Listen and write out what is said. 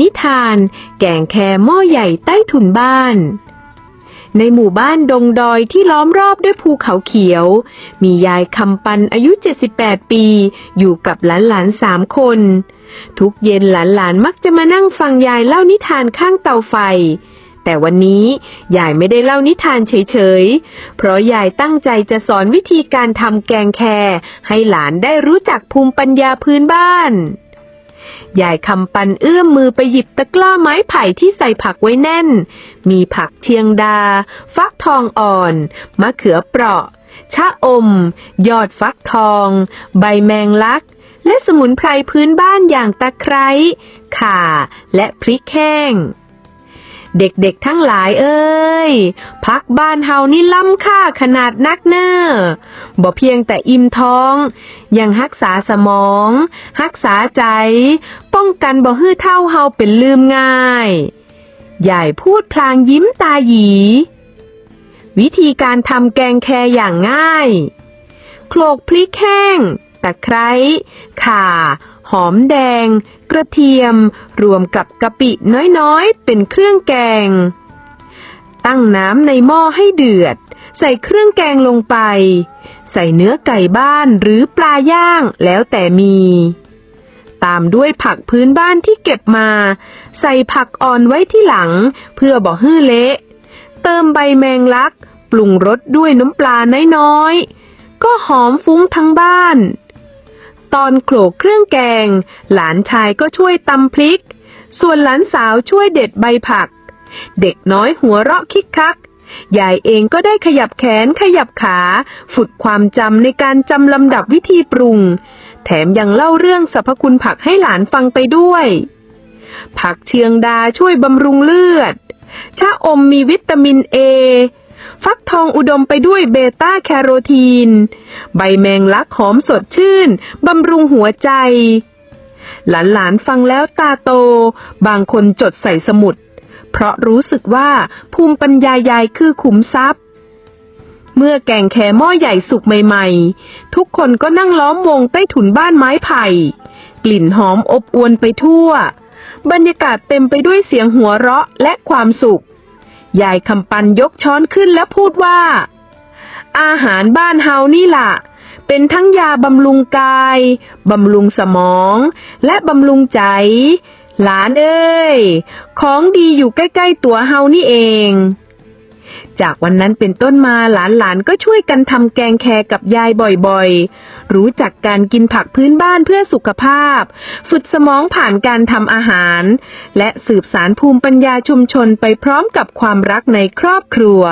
นิทาน แกงแคหม้อใหญ่ใต้ถุนบ้าน ในหมู่บ้านดงดอยที่ล้อมรอบด้วยภูเขาเขียว มียายคำปันอายุ 78 ปี อยู่กับหลานๆสามคน ทุกเย็นหลานๆมักจะมานั่งฟังยายเล่านิทานข้างเตาไฟแต่วันนี้ยายไม่ได้เล่านิทานเฉยๆ เพราะยายตั้งใจจะสอนวิธีการทำแกงแคให้หลานได้รู้จักภูมิปัญญาพื้นบ้าน ยายคำปันเอื้อมมือไปหยิบตะกร้าไม้ไผ่ที่ใส่ผักไว้แน่น มีผักเชียงดา ฟักทองอ่อน มะเขือเปราะ ชะอม ยอดฟักทอง ใบแมงลัก และสมุนไพรพื้นบ้านอย่างตะไคร้ ข่า และพริกแห้ง เด็กๆทั้งหลายเอ้ย พักบ้านเฮานี่ล้ำค่าขนาดนักเนอ้อบ่เพียงแต่อิ่มท้อง ยังรักษาสมอง รักษาใจ ป้องกันบ่ฮื้อเท่าเฮาเป็นลืมง่ายยายพูดพลางยิ้มตาหยี วิธีการทำแกงแคอย่างง่ายโขลกพริกแห้ง ตะไคร้ ข่า หอมแดง กระเทียม รวมกับกะปิน้อยๆ เป็นเครื่องแกง ตั้งน้ำในหม้อให้เดือด ใส่เครื่องแกงลงไป ใส่เนื้อไก่บ้านหรือปลาย่างแล้วแต่มี ตามด้วยผักพื้นบ้านที่เก็บมา ใส่ผักอ่อนไว้ที่หลัง เพื่อบ่ฮื้อเละ เติมใบแมงลัก ปรุงรสด้วยน้ำปลาน้อยๆก็หอมฟุ้งทั้งบ้าน ตอนโขลกเครื่องแกง หลานชายก็ช่วยตำพริก ส่วนหลานสาวช่วยเด็ดใบผัก เด็กน้อยหัวเราะคิกคักยายเองก็ได้ขยับแขนขยับขา ฝึกความจำในการจำลำดับวิธีปรุง แถมยังเล่าเรื่องสรรพคุณผักให้หลานฟังไปด้วย ผักเชียงดาช่วยบำรุงเลือด ชะอมมีวิตามินเอ ฟักทองอุดมไปด้วยเบต้าแคโรทีน ใบแมงลักหอมสดชื่น บำรุงหัวใจ หลานๆฟังแล้วตาโต บางคนจดใส่สมุด เพราะรู้สึกว่าภูมิปัญญายายคือขุมทรัพย์เมื่อแกงแคหม้อใหญ่สุกใหม่ ๆ ทุกคนก็นั่งล้อมวงใต้ถุนบ้านไม้ไผ่ กลิ่นหอมอบอวนไปทั่ว บรรยากาศเต็มไปด้วยเสียงหัวเราะและความสุข ยายคำปันยกช้อนขึ้นแล้วพูดว่า อาหารบ้านเฮานี่ล่ะ เป็นทั้งยาบำรุงกาย บำรุงสมอง และบำรุงใจ หลานเอ้ย ของดีอยู่ใกล้ ๆ ตัวเฮานี่เอง จากวันนั้นเป็นต้นมาหลานๆ ก็ช่วยกันทำแกงแคกับยายบ่อยๆ รู้จักการกินผักพื้นบ้านเพื่อสุขภาพ ฝึกสมองผ่านการทำอาหาร และสืบสารภูมิปัญญาชุมชนไปพร้อมกับความรักในครอบครัว